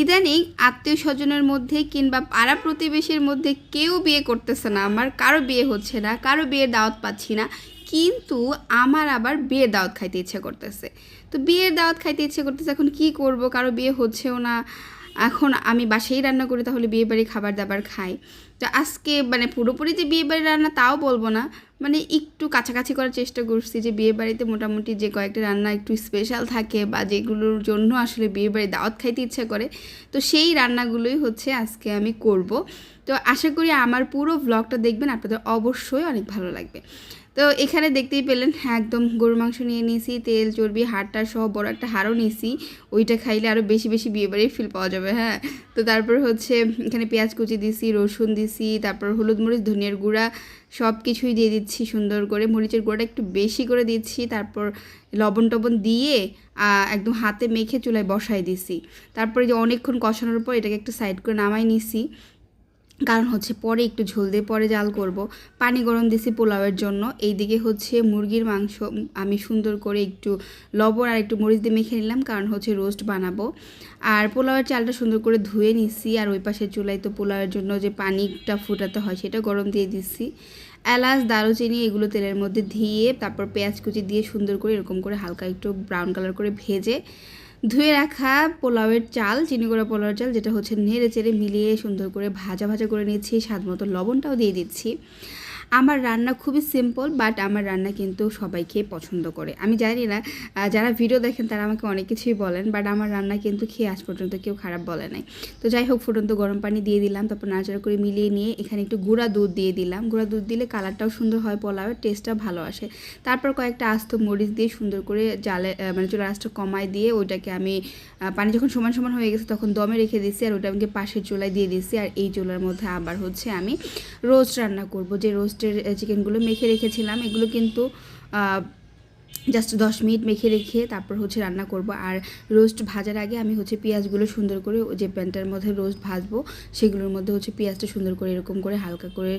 ইদানিং আত্মীয় স্বজনের মধ্যে কিংবা পাড়া প্রতিবেশীর মধ্যে কেউ বিয়ে করতেছে না, আমার কারও বিয়ে হচ্ছে না, কারও বিয়ের দাওয়াত পাচ্ছি না, কিন্তু আমার আবার বিয়ের দাওয়াত খাইতে ইচ্ছে করতেছে। তো বিয়ের দাওয়াত খাইতে ইচ্ছে করতেছে, এখন কি করব? কারও বিয়ে হচ্ছেও না। এখন আমি বাসায় রান্না করি, তাহলে বিয়ে বাড়ি খাবার দাবার খাই। তো আজকে মানে পুরোপুরি যে বিয়ে বাড়ির রান্না তাও বলব না মানে একটু কাছাকাছি করার চেষ্টা করছি যে বিয়ে বাড়িতে মোটামুটি যে কয়েকটা রান্না একটু স্পেশাল থাকে বা যেগুলোর জন্য আসলে বিয়ে বাড়ি দাওয়াত খাইতে ইচ্ছা করে, তো সেই রান্নাগুলোই হচ্ছে আজকে আমি করব। তো আশা করি আমার পুরো ব্লগটা দেখবেন, আপনাদের অবশ্যই অনেক ভালো লাগবে। তো এখানে দেখতেই পেলেন হ্যাঁ একদম গরুর মাংস নিয়ে নিয়েছি, তেল, চর্বি হাড়টা সহ বড় একটা হাড়ও নিয়েছি। ওইটা খাইলে আরও বেশি বেশি বিয়েবাড়ির ফিল পাওয়া যাবে হ্যাঁ। তো তারপর হচ্ছে এখানে পেঁয়াজ কুচি দিছি, রসুন দিছি, তারপর হলুদ মরিচ, ধনিয়ার গুঁড়া সব কিছুই দিয়ে দিচ্ছি সুন্দর করে। মরিচের গুঁড়াটা একটু বেশি করে দিচ্ছি, তারপর লবণ টবণ দিয়ে একদম হাতে মেখে চুলায় বসাই দিছি। তারপরে যে অনেকক্ষণ কষানোর পর এটাকে একটু সাইড করে নামাই নিছি। কারণ হচ্ছে পরে একটু ঝোল দিয়ে পরে জাল করব। পানি গরম দিছি পোলাওয়ের জন্য। এইদিকে হচ্ছে মুরগির মাংস আমি সুন্দর করে একটু লবণ আর একটু মরিচ দিয়ে মেখে নিলাম, কারণ হচ্ছে রোস্ট বানাবো। আর পোলাওয়ের চালটা সুন্দর করে ধুয়ে নিছি, আর ওই পাশের চুলায় তো পোলাওয়ের জন্য যে পানিটা ফুটাতে হয় সেটা গরম দিয়ে দিচ্ছি এলাচ, দারুচিনি এগুলো তেলের মধ্যে দিয়ে তারপর পেঁয়াজ কুচি দিয়ে সুন্দর করে এরকম করে হালকা একটু ব্রাউন কালার করে ভেজে ধুয়ে রাখা পোলাওয়ের চাল, চিনি করা পোলাওয়ের চাল, যেটা হচ্ছে নেড়ে চেড়ে মিলিয়ে সুন্দর করে ভাজা ভাজা করে নিচ্ছি, স্বাদ মতো লবণটাও দিয়ে দিচ্ছি। আমার রান্না খুবই সিম্পল বাট আমার রান্না কিন্তু সবাই খেয়ে পছন্দ করে। আমি জানি না যারা ভিডিও দেখেন তারা আমাকে অনেক কিছুই বলেন বাট আমার রান্না কিন্তু খেয়ে আজ পর্যন্ত কেউ খারাপ বলে নাই। তো যাই হোক, ফুটন্ত গরম পানি দিয়ে দিলাম, তারপর নাড়াচাড়া করে মিলিয়ে নিয়ে এখানে একটু গুঁড়া দুধ দিয়ে দিলাম। গুঁড়া দুধ দিলে কালারটাও সুন্দর হয়, পোলাওয়ের টেস্টটা ভালো আসে। তারপর কয়েকটা আস্ত মরিচ দিয়ে সুন্দর করে জালে মানে চুলার আঁচটা কমায় দিয়ে ওইটাকে আমি পানি যখন সমান সমান হয়ে গেছে তখন দমে রেখে দিয়েছি আর ওটা আমাকে পাশের চুলায় দিয়ে দিয়েছি আর এই চুলার মধ্যে আবার হচ্ছে আমি রোস্ট রান্না করব। যে রোস্টের চিকেনগুলো মেখে রেখেছিলাম। এগুলো কিন্তু জাস্ট দশ মিনিট মেখে রেখে তারপর হচ্ছে রান্না করব। আর রোস্ট ভাজার আগে আমি হচ্ছে পেঁয়াজগুলো সুন্দর করে যে প্যানটার মধ্যে রোস্ট ভাজবো, সেগুলোর মধ্যে হচ্ছে পেঁয়াজটা সুন্দর করে এরকম করে হালকা করে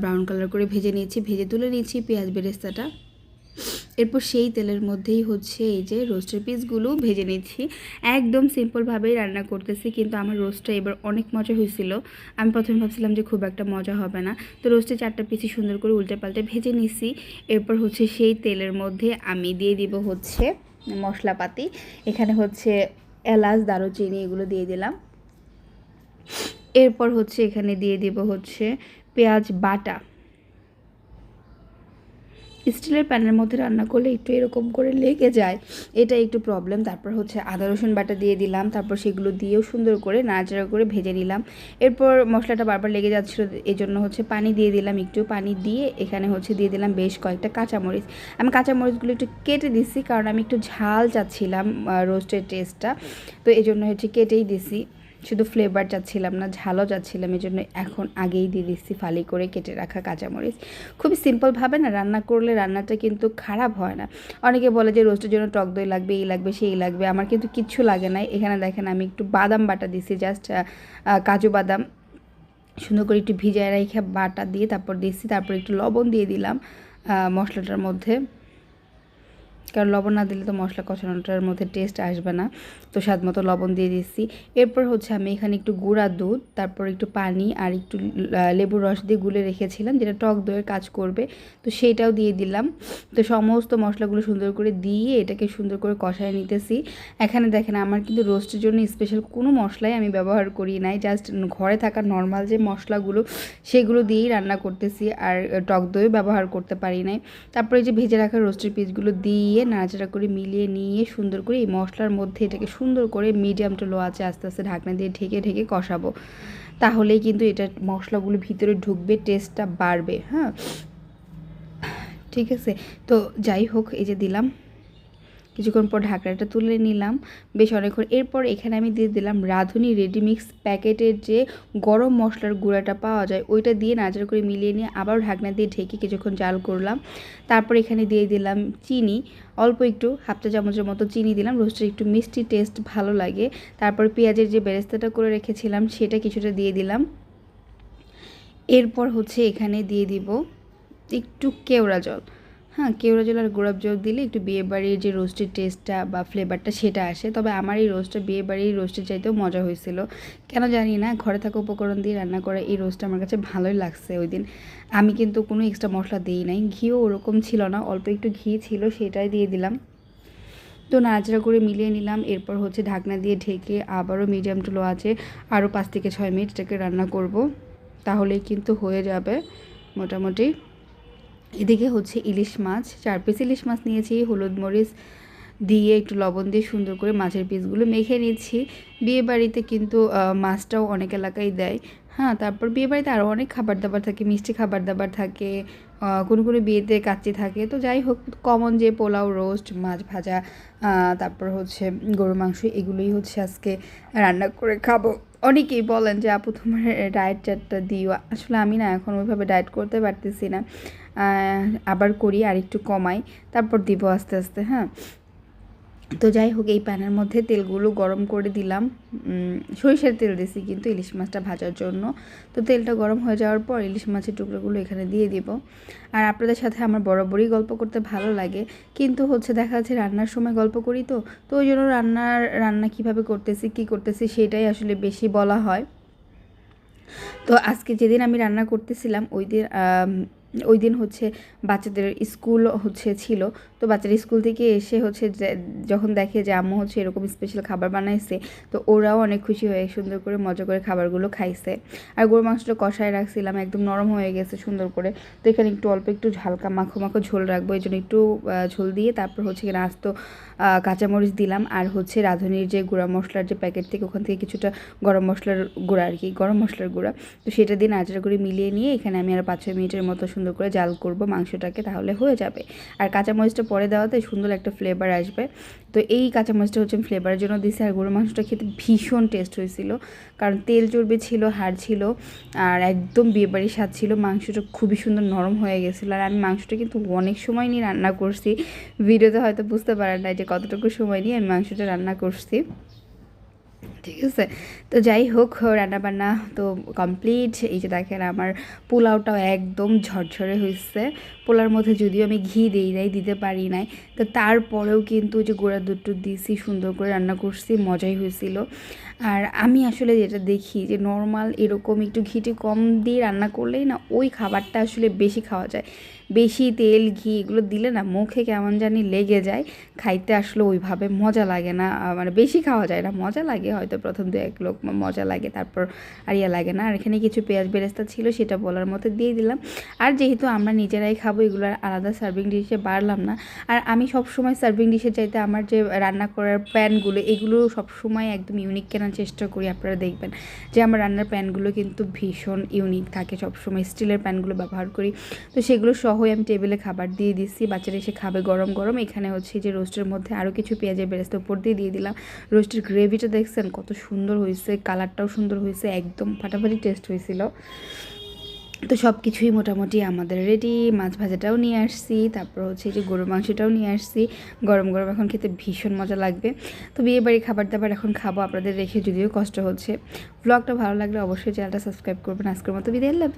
ব্রাউন কালার করে ভেজে নিয়েছি। ভেজে তুলে নিয়েছি পেঁয়াজ বেরেস্তাটা। এরপর সেই তেলের মধ্যেই হচ্ছে এই যে রোস্টের পিসগুলো ভেজে নিচ্ছি। একদম সিম্পলভাবেই রান্না করতেছি, কিন্তু আমার রোস্টটা এবার অনেক মজা হয়েছিল। আমি প্রথমে ভাবছিলাম যে খুব একটা মজা হবে না। তো রোস্টে চারটা পিসি সুন্দর করে উল্টে পাল্টে ভেজে নিছি। এরপর হচ্ছে সেই তেলের মধ্যে আমি দিয়ে দিব হচ্ছে মশলাপাতি। এখানে হচ্ছে এলাচ, দারুচিনি এগুলো দিয়ে দিলাম। এরপর হচ্ছে এখানে দিয়ে দিব হচ্ছে পেঁয়াজ বাটা। স্টিলের প্যানের মধ্যে রান্না করলে একটু এরকম করে লেগে যায় এটা একটু প্রবলেম তারপর হচ্ছে আদা, রসুন বাটা দিয়ে দিলাম, তারপর সেগুলো দিয়েও সুন্দর করে নাড়াচাড়া করে ভেজে নিলাম। এরপর মশলাটা বারবার লেগে যাচ্ছিল এই জন্য হচ্ছে পানি দিয়ে দিলাম, একটু পানি দিয়ে এখানে হচ্ছে দিয়ে দিলাম বেশ কয়েকটা কাঁচামরিচ। আমি কাঁচামরিচগুলো একটু কেটে দিচ্ছি কারণ আমি একটু ঝাল চাচ্ছিলাম রোস্টের টেস্টটা তো এই জন্য হচ্ছে কেটেই দিছি। শুধু ফ্লেভার চাচ্ছিলাম না, ঝালও চাচ্ছিলাম এই জন্য এখন আগেই দিয়ে দিচ্ছি ফালি করে কেটে রাখা কাঁচামরিচ। খুবই সিম্পলভাবে না, রান্না করলে রান্নাটা কিন্তু খারাপ হয় না। অনেকে বলে যে রোস্টের জন্য টক দই লাগবে, এই লাগবে, সেই লাগবে, আমার কিন্তু কিচ্ছু লাগে না। এখানে দেখেন আমি একটু বাদাম বাটা দিছি জাস্ট কাজু বাদাম। সুন্দর করে একটু ভিজায় রেখে বাটা দিয়ে তারপর দিচ্ছি তারপর একটু লবণ দিয়ে দিলাম মশলাটার মধ্যে। কারণ লবণ না দিলে তো মশলা কষানোটার মধ্যে টেস্ট আসবে না। তো স্বাদ মতো লবণ দিয়ে দিচ্ছি। এরপর হচ্ছে আমি এখানে একটু গুঁড়া দুধ, তারপর একটু পানি আর একটু লেবুর রস দিয়ে গুলে রেখেছিলাম যেটা টক দইয়ের কাজ করবে। তো সেইটাও দিয়ে দিলাম। তো সমস্ত মশলাগুলো সুন্দর করে দিয়ে এটাকে সুন্দর করে কষায় নিতেছি। এখানে দেখেন আমার কিন্তু রোস্টের জন্য স্পেশাল কোনো মশলাই আমি ব্যবহার করি নাই। জাস্ট ঘরে থাকা নর্মাল যে মশলাগুলো, সেগুলো দিয়েই রান্না করতেছি। আর টক দইও ব্যবহার করতে পারি নাই। তারপরে যে ভেজে রাখা রোস্টের পিসগুলো দিয়ে নাড়াচাড়া করে মিলিয়ে নিয়ে সুন্দর করে এই মশলার মধ্যে এটাকে সুন্দর করে মিডিয়াম টু লো আছে আস্তে আস্তে ঢাকনা দিয়ে ঢেকে ঢেকে কষাবো। তাহলেই কিন্তু এটা মশলাগুলো ভিতরে ঢুকবে টেস্টটা বাড়বে হ্যাঁ? ঠিক আছে? তো যাই হোক, এই যে দিলাম। কিছুক্ষণ পর ঢাকনাটা তুলে নিলাম। বেশ অনেকক্ষণ এরপর এখানে আমি দিয়ে দিলাম রাঁধুনি রেডিমিক্স প্যাকেটের যে গরম মশলার গুঁড়াটা পাওয়া যায়, ওইটা দিয়ে নাজার করে মিলিয়ে নিয়ে আবার ঢাকনা দিয়ে ঢেকে কিছুক্ষণ জাল করলাম। তারপর এখানে দিয়ে দিলাম চিনি। অল্প একটু, হাফ চা চামচের মতো চিনি দিলাম, রোস্টের একটু মিষ্টি টেস্ট ভালো লাগে। তারপর পেঁয়াজের যে বেরেস্তাটা করে রেখেছিলাম, সেটা কিছুটা দিয়ে দিলাম। এরপর হচ্ছে এখানে দিয়ে দিব একটু কেওড়া জল। হ্যাঁ কেওড়া জল আর গোলাপ জল দিলে একটু বিয়ে বাড়ির যে রোস্টের টেস্টটা বা ফ্লেভারটা সেটা আসে। তবে আমার এই রোস্টটা বিয়ে বাড়ির রোস্টের চাইতেও মজা হয়েছিল। কেন জানি না, ঘরে থাকা উপকরণ দিয়ে রান্না করা এই রোস্টটা আমার কাছে ভালোই লাগছে ওই দিন। আমি কিন্তু কোনো এক্সট্রা মশলা দিই নাই। ঘিও ওরকম ছিল না, অল্প একটু ঘি ছিল, সেটাই দিয়ে দিলাম। তো নাড়াচাড়া করে মিলিয়ে নিলাম। এরপর হচ্ছে ঢাকনা দিয়ে ঢেকে আবারও মিডিয়াম টু লো আছে আরও পাঁচ থেকে ছয় মিনিট এটাকে রান্না করব। তাহলেই কিন্তু হয়ে যাবে মোটামুটি। এদিকে হচ্ছে ইলিশ মাছ, চার পিস ইলিশ মাছ নিয়েছি, হলুদ মরিচ দিয়ে একটু লবণ দিয়ে সুন্দর করে মাছের পিসগুলো মেখে নিচ্ছি। বিয়ে বাড়িতে কিন্তু মাছটাও অনেক এলাকায় দেয়। হ্যাঁ তারপর বিয়ে বাড়িতে আরও অনেক খাবার দাবার থাকে, মিষ্টি খাবার দাবার থাকে কোনো কোনো বিয়েতে কাচ্চি থাকে। তো যাই হোক কমন যে পোলাও রোস্ট মাছ ভাজা তারপর হচ্ছে গরু মাংস, এগুলোই হচ্ছে আজকে রান্না করে খাব। অনেকেই বলেন যে, আপু, তোমার ডায়েট চারটা দিও। আসলে আমি না এখন ওইভাবে ডায়েট করতে পারতেছি না। আবার করি আর একটু কমাই, তারপর দিব আস্তে আস্তে হ্যাঁ? তো যাই হোক, এই প্যানের মধ্যে তেলগুলো গরম করে দিলাম। সরিষার তেল দিছি কিন্তু ইলিশ মাছটা ভাজার জন্য। তো তেলটা গরম হয়ে যাওয়ার পর ইলিশ মাছের টুকরোগুলো এখানে দিয়ে দিব। আর আপনাদের সাথে আমার বরাবরই গল্প করতে ভালো লাগে। কিন্তু হচ্ছে দেখা যাচ্ছে রান্নার সময় গল্প করি তো তো ওই জন্য রান্নার, রান্না কীভাবে করতেছি, কি করতেছি সেটাই আসলে বেশি বলা হয়। তো আজকে যেদিন আমি রান্না করতেছিলাম, ওই দিন ওই দিন হচ্ছে বাচ্চাদের স্কুল হচ্ছে ছিল। তো বাচ্চারা স্কুল থেকে এসে হচ্ছে যখন দেখে যে আম্মু হচ্ছে এরকম স্পেশাল খাবার বানাইছে, তো ওরাও অনেক খুশি হয়ে সুন্দর করে মজা করে খাবারগুলো খাইছে। আর গরু মাংসটা কষায় রাখছিলাম, একদম নরম হয়ে গেছে সুন্দর করে। তো এখানে একটু অল্প একটু ঝালকা মাখো মাখো ঝোল রাখব এই জন্য একটু ঝোল দিয়ে তারপর হচ্ছে এখানে আস্ত কাঁচামরিচ দিলাম। আর হচ্ছে রাঁধুনির যে গুঁড়া মশলার যে প্যাকেট থেকে ওখান থেকে কিছুটা গরম মশলার গুঁড়া আর কি, গরম মশলার গুঁড়া, তো সেটা দিয়ে নাচড়া করে মিলিয়ে নিয়ে এখানে আমি আর পাঁচ ছয় মিনিটের মতো সুন্দর করে জাল করব মাংসটাকে তাহলে হয়ে যাবে। আর কাঁচামরিচটা পরে দেওয়াতে সুন্দর একটা ফ্লেভার আসবে। তো এই কাঁচামরিচটা হচ্ছে ফ্লেভারের জন্য দিয়েছি আর গরু মাংসটা খেতে ভীষণ টেস্ট হয়েছিল। কারণ তেল চর্বি ছিল, হাড় ছিল আর একদম বিয়েবাড়ির স্বাদ ছিল। মাংসটা খুবই সুন্দর নরম হয়ে গেছিল আর আমি মাংসটা কিন্তু অনেক সময় নিয়ে রান্না করছি। ভিডিওতে হয়তো বুঝতে পারেন না যে কতটুকু সময় নিয়ে আমি মাংসটা রান্না করছি। ঠিক আছে? তো যাই হোক, রান্নাবান্না তো কমপ্লিট এই যে দেখেন, আমার পোলাওটাও একদম ঝরঝরে হয়েছে পোলার মধ্যে যদিও আমি ঘি দিই নাই, দিতে পারি নাই, তো তারপরেও কিন্তু যে গোড়া দুটো দিয়েছি সুন্দর করে রান্না করছি, মজাই হয়েছিল আর আমি আসলে যেটা দেখি যে নর্মাল এরকম একটু ঘিটি কম দিয়ে রান্না করলেই না ওই খাবারটা আসলে বেশি খাওয়া যায়। বেশি তেল, ঘি এগুলো দিলে না মুখে কেমন জানি লেগে যায়। খাইতে আসলে ওইভাবে মজা লাগে না। মানে বেশি খাওয়া যায় না। মজা লাগে হয়তো প্রথম দু এক লোক মজা লাগে, তারপর আর ইয়ে লাগে না। আর এখানে কিছু পেঁয়াজ বেরেস্তা ছিল, সেটা বলার মতো দিয়ে দিলাম। আর যেহেতু আমরা নিজেরাই খাব, এগুলোর আলাদা সার্ভিং ডিশে বাড়লাম না। আর আমি সব সময় সার্ভিং ডিশে চাইতে আমার যে রান্না করার প্যানগুলো এগুলো সবসময় একদম ইউনিক কেনার চেষ্টা করি, আপনারা দেখবেন যে আমার রান্নার প্যানগুলো কিন্তু ভীষণ ইউনিক থাকে। সবসময় স্টিলের প্যানগুলো ব্যবহার করি। তো সেগুলো সহই আমি টেবিলে খাবার দিয়ে দিচ্ছি। বাচ্চারা এসে খাবে গরম গরম। এখানে হচ্ছে যে রোস্টের মধ্যে আরও কিছু পেঁয়াজের বেরেস্তা উপর দিয়ে দিয়ে দিলাম। রোস্টের গ্রেভিটা দেখছেন? কত সুন্দর হয়েছে। কালারটাও সুন্দর হয়েছে। একদম ফাটাফাটি টেস্ট হয়েছিল। তো সব কিছুই মোটামুটি আমাদের রেডি মাছ ভাজাটাও নিয়ে আসছি, তারপর হচ্ছে যে গরুর মাংসটাও নিয়ে আসছি। গরম গরম এখন খেতে ভীষণ মজা লাগবে। তো বিয়ে বাড়ি খাবার দাবার এখন খাব আপনাদের রেখে, যদিও কষ্ট হচ্ছে। ব্লগটা ভালো লাগলে অবশ্যই চ্যানেলটা সাবস্ক্রাইব করবেন। আজকের মতো বিদায়, আল্লাহ